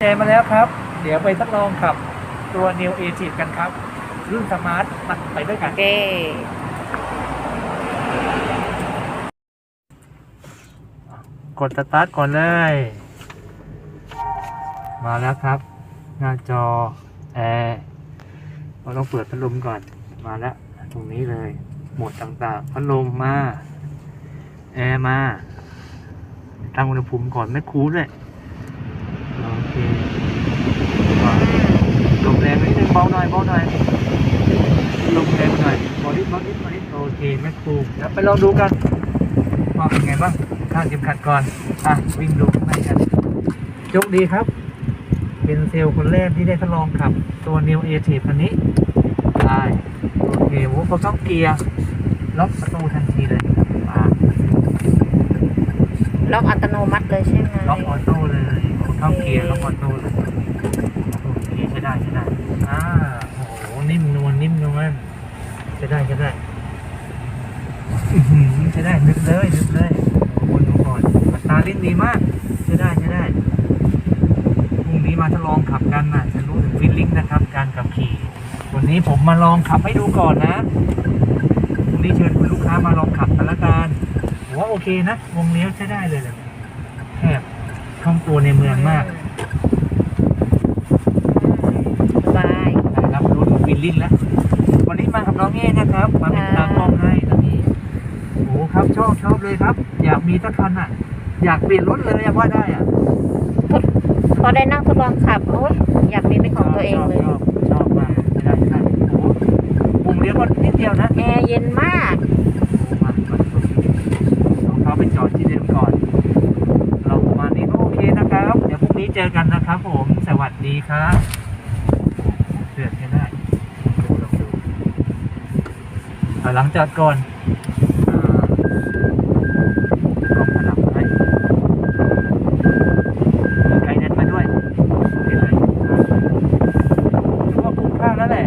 เจมาแล้วครับ เดี๋ยวไปทดลองขับตัว New a g i กันครับ รุ่นสมาร์ทมาไปด้วยกัน โอเค กดสตาร์ทก่อนเลย มาแล้วครับ หน้าจอ แอร์เราต้องเปิดพัดลมก่อน มาแล้ว ตรงนี้เลย โหมดต่างๆ พัดลมมา แอร์มา ตั้งอุณหภูมิก่อนไม่คูลเลยโอเคก่อน ลมแรงนิดนึงเบาหน่อยเบาหน่อยลมแรงหน่อยเบานิดเบานิดเบานิดโอเคไม่คูลเดี๋ยวไปลองดูกันว่าเป็นไงบ้างข้างเข็มขัดก่อนอะวิ่งดูข้างในกันโชคดีครับ เป็นเซลล์คนแรกที่ได้ทดลองขับ ตัว New a t i v e คันนี้ได้โอเคโอ้พอเข้าเกียร์ล็อกประตูทันทีเลยอ่าล็อกอัตโนมัติเลยใช่ไหมล็อกออโต้เลย เข้าเกียร์แล็อกออโต้เลยโอเคใช้ได้ใช้ได้อ่าโอ้โหนิ่มนวลนิ่มนวลใช้ได้ใช้ได้อื้อหือใช้ได้นึกเลยนึกเลยคนดูก่อนตาเล่นดีมากใช้ได้ใช้ได้พรุ่งนี้มาทดลองขับกันนะจะรู้ถึงฟีลลิ่งนะครับ การขับขี่ วันนี้ผมมาลองขับให้ดูก่อนนะพรุ่งนี้เชิญคุณลูกค้ามาลองขับกันละกันว่าโอเคนะวงเลี้ยวใช้ได้เลยแหละแคบ คล่องตัวในเมืองมากสบายนะครับรู้ถึงฟีลลิ่งแล้ว วันนี้มากับน้องเง่นะครับ มาเป็นตากล้องให้ตอนนี้โอ้ครับชอบชอบเลยครับ อยากมีสักคันอะ อยากเปลี่ยนรถเลยอะว่าได้อะพอได้นั่งทดลองขับโอ้ยอยากมีเป็นของตัวเองเลยชอบชอบมากไม่ได้ไม่ได้โอ้วงเลี้ยวก็นิดเดียวนะแอร์เย็นมาก นี้เจอกันนะครับผม สวัสดีครับเดือดแค่ได้เอาหลังจากก่อนไกลเน็ตมาด้วยนี่เลยถือว่าคุ้มค่าแล้วแหละ